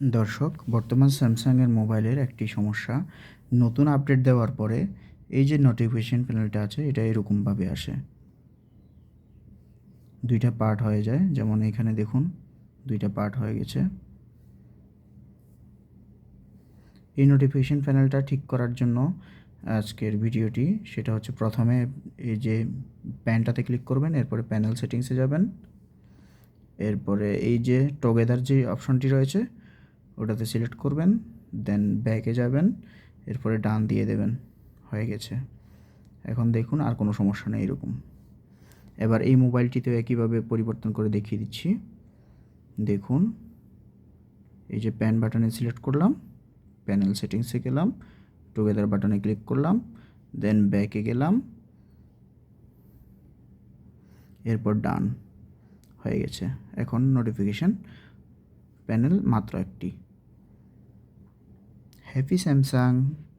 দর্শক, বর্তমান স্যামসাংয়ের মোবাইলের একটি সমস্যা। নতুন আপডেট দেওয়ার পরে এই যে নোটিফিকেশন প্যানেলটা আছে, এটা এরকমভাবে আসে। দুইটা পার্ট হয়ে যায়, যেমন এখানে দেখুন, দুইটা পার্ট হয়ে গেছে। এই নোটিফিকেশন প্যানেলটা ঠিক করার জন্য আজকের ভিডিওটি, সেটা হচ্ছে প্রথমে এই যে প্যানটাতে ক্লিক করবেন, এরপরে প্যানেল সেটিংসে যাবেন। এরপরে এই যে টগেদার যে অপশনটি রয়েছে ওটাতে সিলেক্ট করবেন দেন ব্যাকে যাবেন, এরপরে ডান দিয়ে দেবেন, হয়ে গেছে। এখন দেখুন আর কোনো সমস্যা নেই এরকম। এবার এই মোবাইলটিতেও একইভাবে পরিবর্তন করে দেখিয়ে দিচ্ছি। দেখুন, এই যে প্যান বাটনে সিলেক্ট করলাম প্যানেল সেটিংসে গেলাম টুগেদার বাটনে ক্লিক করলাম দেন ব্যাকে গেলাম, এরপর ডান, হয়ে গেছে। এখন নোটিফিকেশান প্যানেল মাত্র একটি। Happy Samsung.